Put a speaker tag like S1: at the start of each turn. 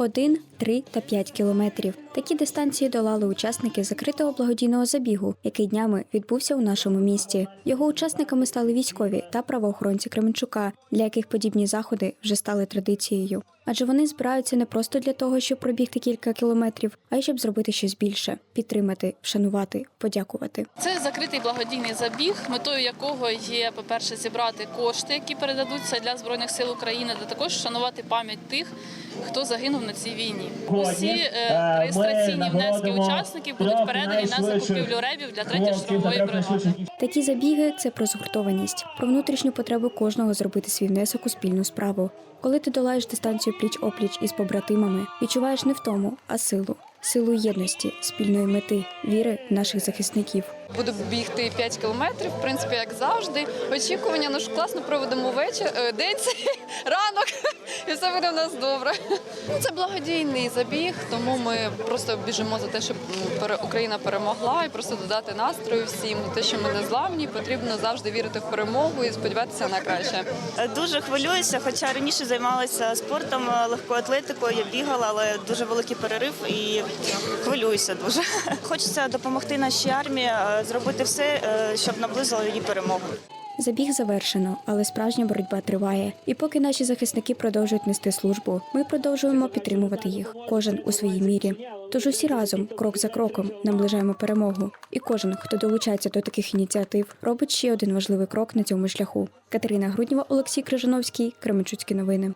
S1: 1, 3 та 5 кілометрів. Такі дистанції долали учасники закритого благодійного забігу, який днями відбувся у нашому місті. Його учасниками стали військові та правоохоронці Кременчука, для яких подібні заходи вже стали традицією. Адже вони збираються не просто для того, щоб пробігти кілька кілометрів, а й щоб зробити щось більше, підтримати, вшанувати, подякувати.
S2: Це закритий благодійний забіг, метою якого є, по-перше, зібрати кошти, які передадуться для збройних сил України, та також вшанувати пам'ять тих, хто загинув на цій війні. Усі е, реєстраційні внески учасників будуть передані на закупівлю ребів для третьої штурмової бригади.
S1: Такі забіги це про згуртованість, про внутрішню потребу кожного зробити свій внесок у спільну справу. Коли ти долаєш дистанцію пліч опліч із побратимами, відчуваєш не втому, а силу, силу єдності, спільної мети, віри наших захисників.
S3: Буду бігти 5 кілометрів, в принципі, як завжди. Очікування, ну що класно проведемо вечір, е, день, ранок, все буде в нас добре. Ну, Це благодійний забіг, тому ми просто біжимо за те, щоб Україна перемогла, і просто додати настрою всім. Те, що ми не зламні, потрібно завжди вірити в перемогу і сподіватися на краще.
S4: Дуже хвилююся, хоча раніше займалася спортом, е, легкою атлетикою, я бігала, але дуже великий перерив і хвилююся дуже. Хочеться допомогти нашій армії, е, зробити все, е, щоб наблизило її перемогу.
S1: Забіг завершено, але справжня боротьба триває. І поки наші захисники продовжують нести службу, ми продовжуємо підтримувати їх, кожен у своїй мірі. Тож усі разом, крок за кроком, наближаємо перемогу. І кожен, хто долучається до таких ініціатив, робить ще один важливий крок на цьому шляху. Катерина Груднєва, Олексій Крижановський, Кременчуцькі новини.